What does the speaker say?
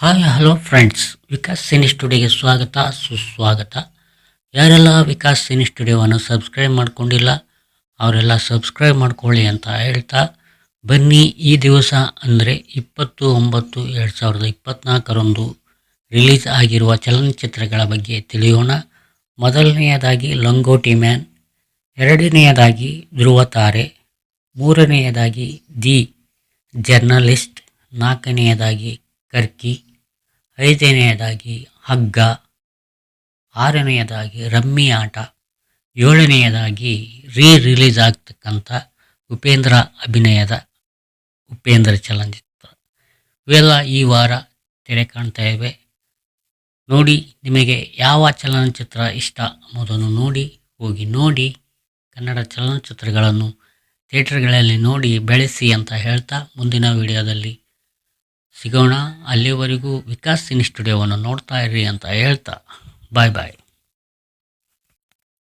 Hi hello friends Vikas cine ಸ್ಟುಡಿಯೋಗೆ ಸ್ವಾಗತ, ಸುಸ್ವಾಗತ. ಯಾರೆಲ್ಲ ವಿಕಾಸ್ ಸಿನಿ ಸ್ಟುಡಿಯೋವನ್ನು ಸಬ್ಸ್ಕ್ರೈಬ್ ಮಾಡಿಕೊಂಡಿಲ್ಲ, ಅವರೆಲ್ಲ ಸಬ್ಸ್ಕ್ರೈಬ್ ಮಾಡ್ಕೊಳ್ಳಿ ಅಂತ ಹೇಳ್ತಾ ಬನ್ನಿ ಈ ದಿವಸ ಅಂದರೆ ಇಪ್ಪತ್ತು ಒಂಬತ್ತು ಎರಡು ಸಾವಿರದ ಇಪ್ಪತ್ತ್ನಾಲ್ಕರಂದು ರಿಲೀಸ್ ಆಗಿರುವ ಚಲನಚಿತ್ರಗಳ ಬಗ್ಗೆ ತಿಳಿಯೋಣ. ಮೊದಲನೆಯದಾಗಿ ಲಂಗೋಟಿ ಮ್ಯಾನ್, ಎರಡನೆಯದಾಗಿ ಧ್ರುವ ತಾರೆ, ಮೂರನೆಯದಾಗಿ ದಿ ಜರ್ನಲಿಸ್ಟ್, ನಾಲ್ಕನೆಯದಾಗಿ ಕರ್ಕಿ, ಐದನೆಯದಾಗಿ ಹಗ್ಗ, ಆರನೆಯದಾಗಿ ರಮ್ಮಿ ಆಟ, ಏಳನೆಯದಾಗಿ ರೀ ರಿಲೀಸ್ ಆಗ್ತಕ್ಕಂಥ ಉಪೇಂದ್ರ ಅಭಿನಯದ ಉಪೇಂದ್ರ ಚಲನಚಿತ್ರ. ಇವೆಲ್ಲ ಈ ವಾರ ತೆರೆ ಕಾಣ್ತಾ ಇವೆ. ನೋಡಿ ನಿಮಗೆ ಯಾವ ಚಲನಚಿತ್ರ ಇಷ್ಟ ಅನ್ನೋದನ್ನು ನೋಡಿ, ಹೋಗಿ ನೋಡಿ, ಕನ್ನಡ ಚಲನಚಿತ್ರಗಳನ್ನು ಥಿಯೇಟರ್ಗಳಲ್ಲಿ ನೋಡಿ ಬೆಳೆಸಿ ಅಂತ ಹೇಳ್ತಾ ಮುಂದಿನ ವಿಡಿಯೋದಲ್ಲಿ ಸಿಗೋಣ ಅಲ್ಲಿವರೆಗೂ ವಿಕಾಸ್ ಸಿನಿ ಸ್ಟುಡಿಯೋವನ್ನು ನೋಡ್ತಾ ಇರಿ ಅಂತ ಹೇಳ್ತಾ ಬಾಯ್ ಬಾಯ್